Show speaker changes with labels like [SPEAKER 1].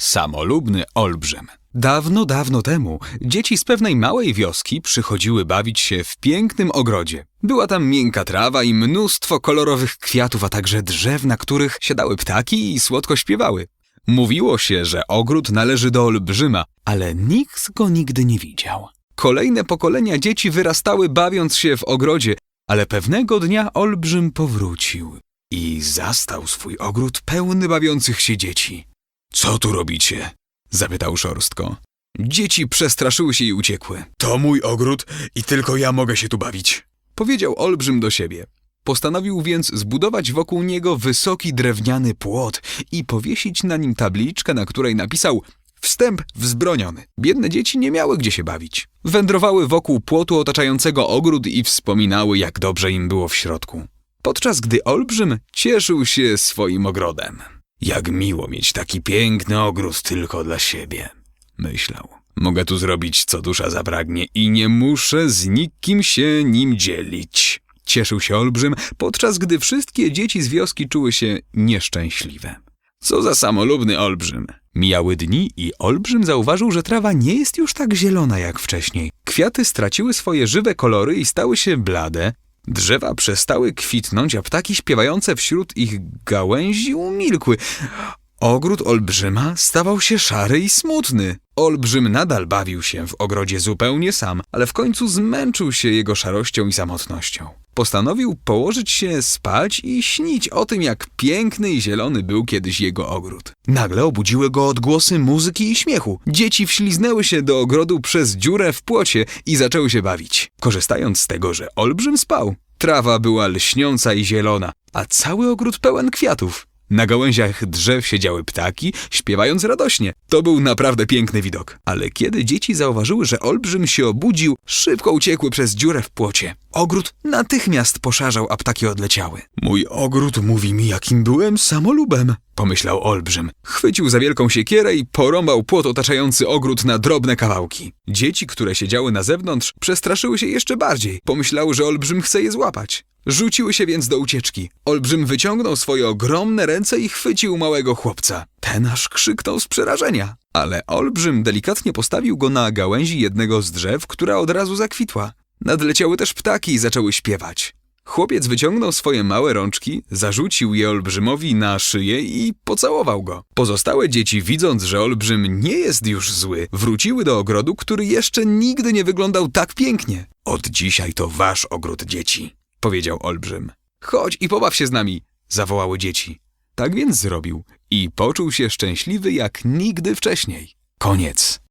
[SPEAKER 1] Samolubny olbrzym. Dawno, dawno temu dzieci z pewnej małej wioski przychodziły bawić się w pięknym ogrodzie. Była tam miękka trawa i mnóstwo kolorowych kwiatów, a także drzew, na których siadały ptaki i słodko śpiewały. Mówiło się, że ogród należy do olbrzyma, ale nikt go nigdy nie widział. Kolejne pokolenia dzieci wyrastały bawiąc się w ogrodzie, ale pewnego dnia olbrzym powrócił i zastał swój ogród pełny bawiących się dzieci. Co tu robicie? zapytał szorstko. Dzieci przestraszyły się i uciekły. To mój ogród i tylko ja mogę się tu bawić, powiedział olbrzym do siebie. Postanowił więc zbudować wokół niego wysoki drewniany płot i powiesić na nim tabliczkę, na której napisał Wstęp wzbroniony. Biedne dzieci nie miały gdzie się bawić. Wędrowały wokół płotu otaczającego ogród i wspominały, jak dobrze im było w środku. Podczas gdy olbrzym cieszył się swoim ogrodem. Jak miło mieć taki piękny ogród tylko dla siebie, myślał. Mogę tu zrobić, co dusza zapragnie i nie muszę z nikim się nim dzielić. Cieszył się olbrzym, podczas gdy wszystkie dzieci z wioski czuły się nieszczęśliwe. Co za samolubny olbrzym. Mijały dni i olbrzym zauważył, że trawa nie jest już tak zielona jak wcześniej. Kwiaty straciły swoje żywe kolory i stały się blade. Drzewa przestały kwitnąć, a ptaki śpiewające wśród ich gałęzi umilkły. Ogród olbrzyma stawał się szary i smutny. Olbrzym nadal bawił się w ogrodzie zupełnie sam, ale w końcu zmęczył się jego szarością i samotnością. Postanowił położyć się spać i śnić o tym, jak piękny i zielony był kiedyś jego ogród. Nagle obudziły go odgłosy muzyki i śmiechu. Dzieci wśliznęły się do ogrodu przez dziurę w płocie i zaczęły się bawić, korzystając z tego, że olbrzym spał. Trawa była lśniąca i zielona, a cały ogród pełen kwiatów. Na gałęziach drzew siedziały ptaki, śpiewając radośnie. To był naprawdę piękny widok. Ale kiedy dzieci zauważyły, że olbrzym się obudził, szybko uciekły przez dziurę w płocie. Ogród natychmiast poszarzał, a ptaki odleciały. Mój ogród mówi mi, jakim byłem samolubem, pomyślał olbrzym. Chwycił za wielką siekierę i porąbał płot otaczający ogród na drobne kawałki. Dzieci, które siedziały na zewnątrz, przestraszyły się jeszcze bardziej. Pomyślały, że olbrzym chce je złapać. Rzuciły się więc do ucieczki. Olbrzym wyciągnął swoje ogromne ręce i chwycił małego chłopca. Ten aż krzyknął z przerażenia. Ale olbrzym delikatnie postawił go na gałęzi jednego z drzew, która od razu zakwitła. Nadleciały też ptaki i zaczęły śpiewać. Chłopiec wyciągnął swoje małe rączki, zarzucił je olbrzymowi na szyję i pocałował go. Pozostałe dzieci, widząc, że olbrzym nie jest już zły, wróciły do ogrodu, który jeszcze nigdy nie wyglądał tak pięknie. Od dzisiaj to wasz ogród, dzieci, powiedział olbrzym. Chodź i pobaw się z nami, zawołały dzieci. Tak więc zrobił i poczuł się szczęśliwy jak nigdy wcześniej. Koniec.